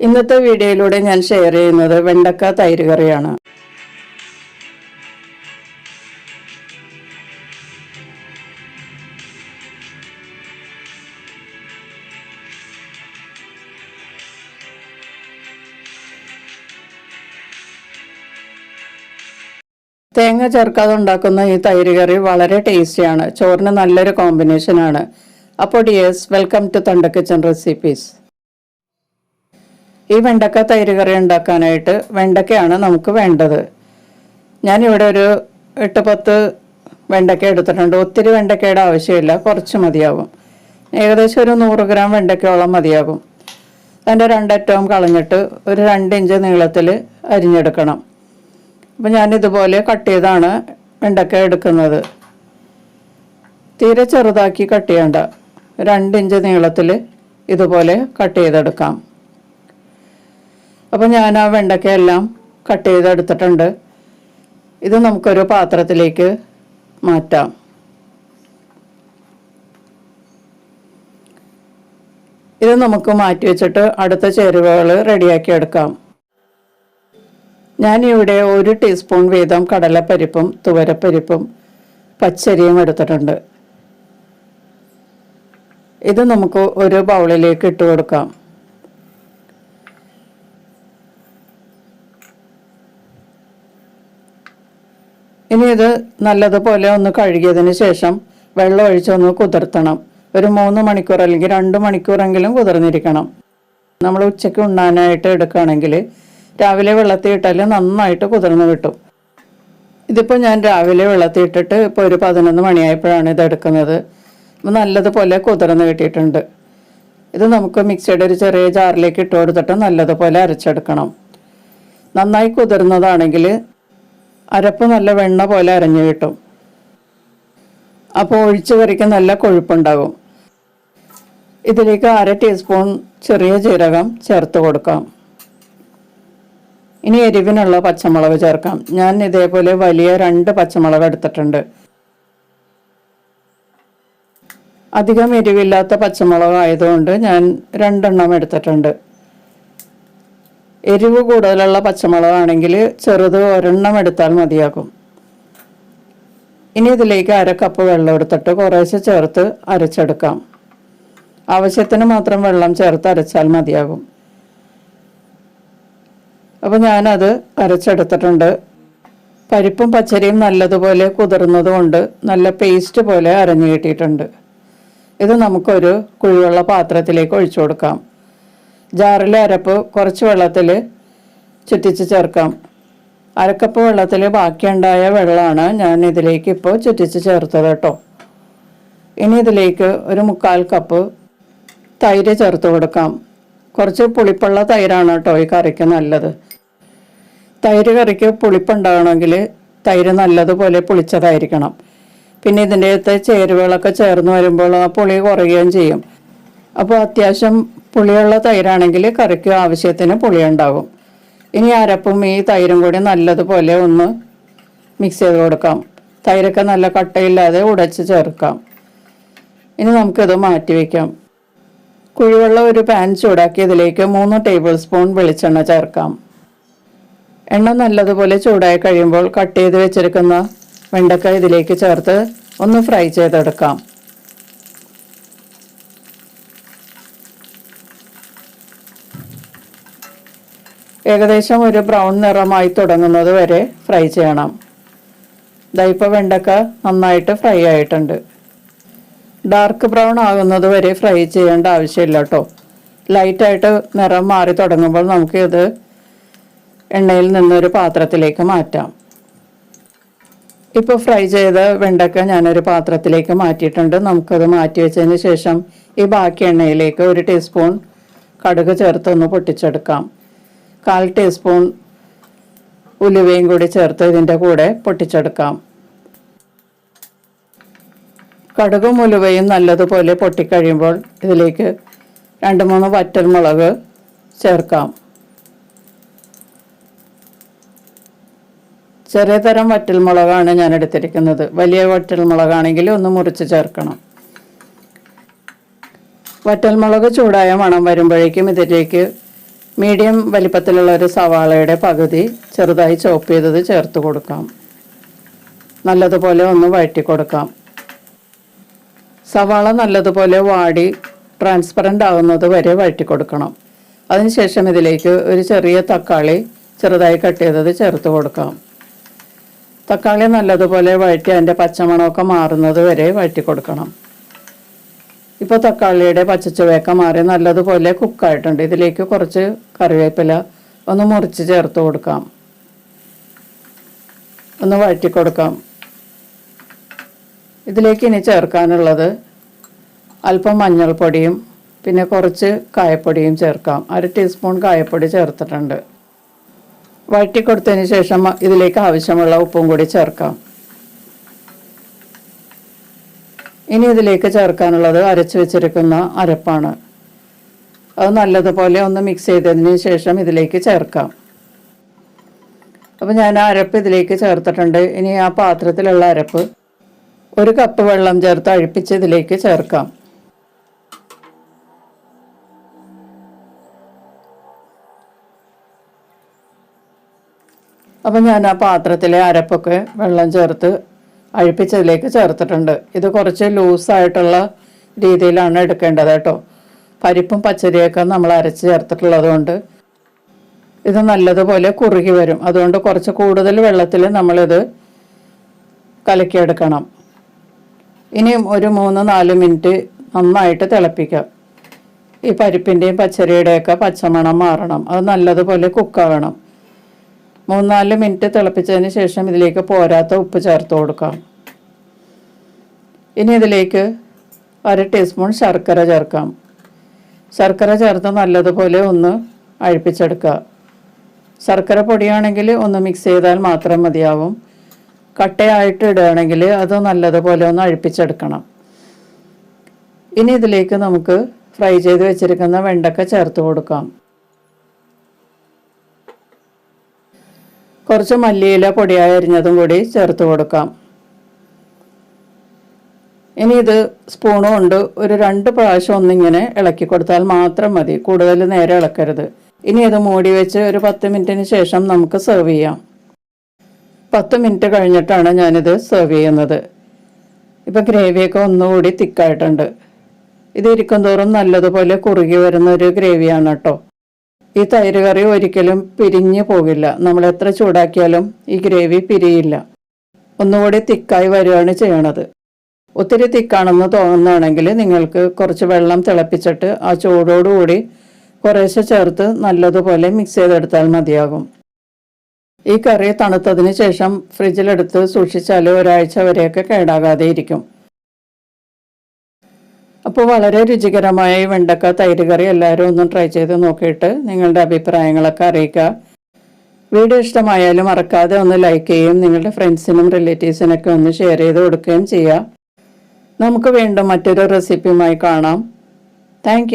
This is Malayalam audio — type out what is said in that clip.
ഇന്നത്തെ വീഡിയോയിലൂടെ ഞാൻ ഷെയർ ചെയ്യുന്നത് വെണ്ടക്ക തൈര് കറിയാണ്. തേങ്ങ ചേർക്കാതെ ഉണ്ടാക്കുന്ന ഈ തൈര് കറി വളരെ ടേസ്റ്റിയാണ് ചോറിന് നല്ലൊരു കോമ്പിനേഷനാണ് അപ്പോൾ ഡിയേഴ്സ് വെൽക്കം ടു തണ്ട കിച്ചൺ റെസിപ്പീസ് ഈ വെണ്ടക്ക തൈര് കറി ഉണ്ടാക്കാനായിട്ട് വെണ്ടക്കയാണ് നമുക്ക് വേണ്ടത്. ഞാനിവിടെ ഒരു എട്ട് പത്ത് വെണ്ടക്ക എടുത്തിട്ടുണ്ട്. ഒത്തിരി വെണ്ടക്കയുടെ ആവശ്യമില്ല. കുറച്ച് മതിയാകും ഏകദേശം ഒരു നൂറ് ഗ്രാം വെണ്ടക്കയോളം മതിയാകും അതിന്റെ രണ്ടറ്റവും കളഞ്ഞിട്ട് ഒരു രണ്ട് ഇഞ്ച് നീളത്തിൽ അരിഞ്ഞെടുക്കണം. അപ്പം ഞാനിതുപോലെ കട്ട് ചെയ്താണ് വെണ്ടക്ക എടുക്കുന്നത്. തീരെ ചെറുതാക്കി കട്ട് ചെയ്യണ്ട. രണ്ട് ഇഞ്ച് നീളത്തിൽ ഇതുപോലെ കട്ട് ചെയ്തെടുക്കാം. അപ്പം ഞാൻ ആ വെണ്ടക്കയെല്ലാം കട്ട് ചെയ്തെടുത്തിട്ടുണ്ട് ഇത് നമുക്കൊരു പാത്രത്തിലേക്ക് മാറ്റാം. ഇത് നമുക്ക് മാറ്റി വെച്ചിട്ട് അടുത്ത ചേരുവകൾ റെഡിയാക്കി എടുക്കാം. ഞാനിവിടെ ഒരു ടീസ്പൂൺ വീതം കടലപ്പരിപ്പും തുവരപ്പരിപ്പും പച്ചരിയും എടുത്തിട്ടുണ്ട്. ഇത് നമുക്ക് ഒരു ബൗളിലേക്ക് ഇട്ട് കൊടുക്കാം. ഇനി ഇത് നല്ലതുപോലെ ഒന്ന് കഴുകിയതിന് ശേഷം വെള്ളം ഒഴിച്ചൊന്ന് കുതിർത്തണം. ഒരു മൂന്ന് മണിക്കൂർ അല്ലെങ്കിൽ രണ്ട് മണിക്കൂറെങ്കിലും കുതിർന്നിരിക്കണം. നമ്മൾ ഉച്ചയ്ക്ക് ഉണ്ണാനായിട്ട് എടുക്കുകയാണെങ്കിൽ രാവിലെ വെള്ളത്തിൽ ഇട്ടാൽ നന്നായിട്ട് കുതിർന്ന് കിട്ടും. ഇതിപ്പോൾ ഞാൻ രാവിലെ വെള്ളത്തിൽ ഇട്ടിട്ട് ഇപ്പോൾ ഒരു പതിനൊന്ന് മണിയായപ്പോഴാണ് ഇത് എടുക്കുന്നത്. അപ്പോൾ നല്ലതുപോലെ കുതിർന്ന് കിട്ടിയിട്ടുണ്ട്. ഇത് നമുക്ക് മിക്സിയുടെ ഒരു ചെറിയ ജാറിലേക്ക് ഇട്ട് കൊടുത്തിട്ട് നല്ലതുപോലെ അരച്ചെടുക്കണം. നന്നായി കുതിർന്നതാണെങ്കിൽ അരപ്പ് നല്ല വെണ്ണ പോലെ അരഞ്ഞു കിട്ടും. അപ്പോൾ ഒഴിച്ചു കറിക്ക് നല്ല കൊഴുപ്പുണ്ടാകും. ഇതിലേക്ക് അര ടീസ്പൂൺ ചെറിയ ജീരകം ചേർത്ത് കൊടുക്കാം. ഇനി എരിവിനുള്ള പച്ചമുളക് ചേർക്കാം. ഞാൻ ഇതേപോലെ വലിയ രണ്ട് പച്ചമുളക് എടുത്തിട്ടുണ്ട്. അധികം എരിവില്ലാത്ത പച്ചമുളക് ആയതുകൊണ്ട് ഞാൻ രണ്ടെണ്ണം എടുത്തിട്ടുണ്ട്. എരിവ് കൂടുതലുള്ള പച്ചമുളകാണെങ്കിൽ ചെറുത് ഒരെണ്ണം എടുത്താൽ മതിയാകും. ഇനി ഇതിലേക്ക് അര കപ്പ് വെള്ളം എടുത്തിട്ട് കുറേശ്ശെ ചേർത്ത് അരച്ചെടുക്കാം. ആവശ്യത്തിന് മാത്രം വെള്ളം ചേർത്ത് അരച്ചാൽ മതിയാകും. അപ്പോൾ ഞാനത് അരച്ചെടുത്തിട്ടുണ്ട്. പരിപ്പും പച്ചരിയും നല്ലതുപോലെ കുതിർന്നതുകൊണ്ട് നല്ല പേസ്റ്റ് പോലെ അരഞ്ഞു കിട്ടിയിട്ടുണ്ട്. ഇത് നമുക്കൊരു കുഴിയുള്ള പാത്രത്തിലേക്ക് ഒഴിച്ചു കൊടുക്കാം. ജാറിലെ അരപ്പ് കുറച്ച് വെള്ളത്തിൽ ചുറ്റിച്ച് ചേർക്കാം. അരക്കപ്പ് വെള്ളത്തിൽ ബാക്കിയുണ്ടായ വെള്ളമാണ് ഞാൻ ഇതിലേക്ക് ഇപ്പോൾ ചുറ്റിച്ച് ചേർത്തത് കേട്ടോ. ഇനി ഇതിലേക്ക് ഒരു മുക്കാൽ കപ്പ് തൈര് ചേർത്ത് കൊടുക്കാം. കുറച്ച് പുളിപ്പുള്ള തൈരാണ് കേട്ടോ ഈ കറിക്ക് നല്ലത്. തൈര് കറിക്ക് പുളിപ്പുണ്ടാകണമെങ്കിൽ തൈര് നല്ലതുപോലെ പുളിച്ചതായിരിക്കണം. പിന്നെ ഇതിന്റെ അകത്ത് ചേരുവകളൊക്കെ ചേർന്ന് വരുമ്പോൾ ആ പുളി കുറയുകയും ചെയ്യും. അപ്പോൾ അത്യാവശ്യം പുളിയുള്ള തൈരാണെങ്കിൽ കറിക്ക് ആവശ്യത്തിന് പുളി ഉണ്ടാകും ഇനി അരപ്പും ഈ തൈരും കൂടി നല്ലതുപോലെ ഒന്ന് മിക്സ് ചെയ്ത് കൊടുക്കാം. തൈരൊക്കെ നല്ല കട്ടയില്ലാതെ ഉടച്ച് ചേർക്കാം. ഇനി നമുക്കിത് മാറ്റി വയ്ക്കാം കുഴിവെള്ളം ഒരു പാൻ ചൂടാക്കി ഇതിലേക്ക് മൂന്ന് ടേബിൾ സ്പൂൺ വെളിച്ചെണ്ണ ചേർക്കാം. എണ്ണ നല്ലതുപോലെ ചൂടായി കഴിയുമ്പോൾ കട്ട് ചെയ്ത് വെച്ചിരിക്കുന്ന വെണ്ടക്ക ഇതിലേക്ക് ചേർത്ത് ഒന്ന് ഫ്രൈ ചെയ്തെടുക്കാം. ഏകദേശം ഒരു ബ്രൗൺ നിറമായി തുടങ്ങുന്നത് വരെ ഫ്രൈ ചെയ്യണം. ദാ ഇപ്പോൾ വെണ്ടക്ക നന്നായിട്ട് ഫ്രൈ ആയിട്ടുണ്ട്. ഡാർക്ക് ബ്രൗൺ ആകുന്നത് വരെ ഫ്രൈ ചെയ്യേണ്ട ആവശ്യമില്ല കേട്ടോ ലൈറ്റായിട്ട് നിറം മാറി തുടങ്ങുമ്പോൾ നമുക്ക് ഇത് എണ്ണയിൽ നിന്നൊരു പാത്രത്തിലേക്ക് മാറ്റാം. ഇപ്പോൾ ഫ്രൈ ചെയ്ത വെണ്ടക്ക ഞാനൊരു പാത്രത്തിലേക്ക് മാറ്റിയിട്ടുണ്ട്. നമുക്കത് മാറ്റി വെച്ചതിന് ശേഷം ഈ ബാക്കി എണ്ണയിലേക്ക് ഒരു ടീസ്പൂൺ കടുക് ചേർത്തൊന്ന് പൊട്ടിച്ചെടുക്കാം. കാൽ ടീസ്പൂൺ ഉലുവയും കൂടി ചേർത്ത് ഇതിന്റെ കൂടെ പൊട്ടിച്ചെടുക്കാം. കടുകും ഉലുവയും നല്ലതുപോലെ പൊട്ടിക്കഴിയുമ്പോൾ ഇതിലേക്ക് രണ്ട് മൂന്ന് വറ്റൽമുളക് ചേർക്കാം. ചെറിയ തരം വറ്റൽമുളകാണ് ഞാൻ എടുത്തിരിക്കുന്നത്. വലിയ വറ്റൽമുളകാണെങ്കിൽ ഒന്ന് മുറിച്ച് ചേർക്കണം. വറ്റൽമുളക് ചൂടായ മണം വരുമ്പോഴേക്കും ഇതിലേക്ക് മീഡിയം വലിപ്പത്തിലുള്ള ഒരു സവാളയുടെ പകുതി ചെറുതായി ചോപ്പ് ചെയ്തത് ചേർത്ത് കൊടുക്കാം. നല്ലതുപോലെ ഒന്ന് വഴറ്റി കൊടുക്കാം. സവാള നല്ലതുപോലെ വാടി ട്രാൻസ്പെറന്റ് ആകുന്നത് വരെ വഴറ്റി കൊടുക്കണം. അതിനുശേഷം ഇതിലേക്ക് ഒരു ചെറിയ തക്കാളി ചെറുതായി കട്ട് ചെയ്തത് ചേർത്ത് കൊടുക്കാം. തക്കാളി നല്ലതുപോലെ വഴറ്റി അതിന്റെ പച്ചമണമൊക്കെ മാറുന്നത് വരെ വഴറ്റി കൊടുക്കണം. ഇപ്പോൾ തക്കാളിയുടെ പച്ചച്ചുവയൊക്കെ മാറി നല്ലതുപോലെ കുക്കായിട്ടുണ്ട്. ഇതിലേക്ക് കുറച്ച് കറിവേപ്പില ഒന്ന് മുറിച്ച് ചേർത്ത് കൊടുക്കാം. ഒന്ന് വഴറ്റി കൊടുക്കാം. ഇതിലേക്ക് ഇനി ചേർക്കാനുള്ളത് അല്പം മഞ്ഞൾപ്പൊടിയും പിന്നെ കുറച്ച് കായപ്പൊടിയും ചേർക്കാം. അര ടീസ്പൂൺ കായപ്പൊടി ചേർത്തിട്ടുണ്ട്. വഴറ്റി കൊടുത്തതിന് ശേഷം ഇതിലേക്ക് ആവശ്യമുള്ള ഉപ്പും കൂടി ചേർക്കാം. ഇനി ഇതിലേക്ക് ചേർക്കാനുള്ളത് അരച്ചു വെച്ചിരിക്കുന്ന അരപ്പാണ്. അത് നല്ലതുപോലെ ഒന്ന് മിക്സ് ചെയ്തതിന് ശേഷം ഇതിലേക്ക് ചേർക്കാം. അപ്പോൾ ഞാൻ ആ അരപ്പ് ഇതിലേക്ക് ചേർത്തിട്ടുണ്ട്. ഇനി ആ പാത്രത്തിലുള്ള അരപ്പ് ഒരു കപ്പ് വെള്ളം ചേർത്ത് അഴിപ്പിച്ച് ഇതിലേക്ക് ചേർക്കാം. അപ്പം ഞാൻ ആ പാത്രത്തിലെ അരപ്പൊക്കെ വെള്ളം ചേർത്ത് അഴിപ്പിച്ചതിലേക്ക് ചേർത്തിട്ടുണ്ട്. ഇത് കുറച്ച് ലൂസായിട്ടുള്ള രീതിയിലാണ് എടുക്കേണ്ടത് കേട്ടോ. പരിപ്പും പച്ചരിയൊക്കെ നമ്മൾ അരച്ച് ചേർത്തിട്ടുള്ളത് കൊണ്ട്. ഇത് നല്ലതുപോലെ കുറുകി വരും. അതുകൊണ്ട് കുറച്ച് കൂടുതൽ വെള്ളത്തിൽ നമ്മളിത് കലക്കിയെടുക്കണം. ഇനിയും ഒരു മൂന്ന് നാല് മിനിറ്റ് നന്നായിട്ട് തിളപ്പിക്കാം. ഈ പരിപ്പിന്റെയും പച്ചരിയുടെയൊക്കെ പച്ചമണം മാറണം. അത് നല്ലതുപോലെ കുക്കാവണം. മൂന്നാൽ മിനിറ്റ് തിളപ്പിച്ചതിന് ശേഷം ഇതിലേക്ക് പോരാത്ത ഉപ്പ് ചേർത്ത് കൊടുക്കാം. ഇനി ഇതിലേക്ക് അര ടീസ്പൂൺ ശർക്കര ചേർക്കാം. ശർക്കര ചേർത്ത് നല്ലതുപോലെ ഒന്ന് അഴിപ്പിച്ചെടുക്കുക. ശർക്കര പൊടിയാണെങ്കിൽ ഒന്ന് മിക്സ് ചെയ്താൽ മാത്രം മതിയാവും. കട്ടയായിട്ട് ഇടുകയാണെങ്കിൽ അത് നല്ലതുപോലെ ഒന്ന് അഴിപ്പിച്ചെടുക്കണം. ഇനി ഇതിലേക്ക് നമുക്ക് ഫ്രൈ ചെയ്ത് വെച്ചിരിക്കുന്ന വെണ്ടക്ക ചേർത്ത് കൊടുക്കാം. കുറച്ച് മല്ലിയില പൊടിയായി അരിഞ്ഞതും കൂടി ചേർത്ത് കൊടുക്കാം. ഇനി ഇത് സ്പൂണ് കൊണ്ട് ഒരു രണ്ട് പ്രാവശ്യം ഒന്നിങ്ങനെ ഇളക്കി കൊടുത്താൽ മാത്രം മതി. കൂടുതൽ നേരെ ഇളക്കരുത്. ഇനി ഇത് മൂടി വെച്ച് ഒരു പത്ത് മിനിറ്റിന് ശേഷം നമുക്ക് സെർവ് ചെയ്യാം. പത്ത് മിനിറ്റ് കഴിഞ്ഞിട്ടാണ് ഞാനിത് സെർവ് ചെയ്യുന്നത്. ഇപ്പം ഗ്രേവിയൊക്കെ ഒന്നുകൂടി തിക്കായിട്ടുണ്ട് ഇത് ഇരിക്കും തോറും നല്ലതുപോലെ കുറുകി വരുന്ന ഒരു ഗ്രേവിയാണ് കേട്ടോ. ഈ തൈര് കറി ഒരിക്കലും പിരിഞ്ഞു പോകില്ല. നമ്മൾ എത്ര ചൂടാക്കിയാലും ഈ ഗ്രേവി പിരിയില്ല. ഒന്നുകൂടി തിക്കായി വരികയാണ് ചെയ്യണത്. ഒത്തിരി തിക്കാണെന്ന് തോന്നുകയാണെങ്കിൽ നിങ്ങൾക്ക് കുറച്ച് വെള്ളം തിളപ്പിച്ചിട്ട് ആ ചൂടോടുകൂടി കുറേശ്ശെ ചേർത്ത് നല്ലതുപോലെ മിക്സ് ചെയ്തെടുത്താൽ മതിയാകും. ഈ കറി തണുത്തതിന് ശേഷം ഫ്രിഡ്ജിലെടുത്ത് സൂക്ഷിച്ചാൽ ഒരാഴ്ച വരെയൊക്കെ കേടാകാതെ ഇരിക്കും. അപ്പോൾ വളരെ രുചികരമായ ഈ വെണ്ടക്ക തൈര് കറി എല്ലാവരും ഒന്ന് ട്രൈ ചെയ്ത് നോക്കിയിട്ട് നിങ്ങളുടെ അഭിപ്രായങ്ങളൊക്കെ അറിയിക്കുക. വീഡിയോ ഇഷ്ടമായാലും മറക്കാതെ ഒന്ന് ലൈക്ക് ചെയ്യുകയും നിങ്ങളുടെ ഫ്രണ്ട്സിനും റിലേറ്റീവ്സിനൊക്കെ ഒന്ന് ഷെയർ ചെയ്ത് കൊടുക്കുകയും ചെയ്യുക. നമുക്ക് വീണ്ടും മറ്റൊരു റെസിപ്പിയുമായി കാണാം. താങ്ക്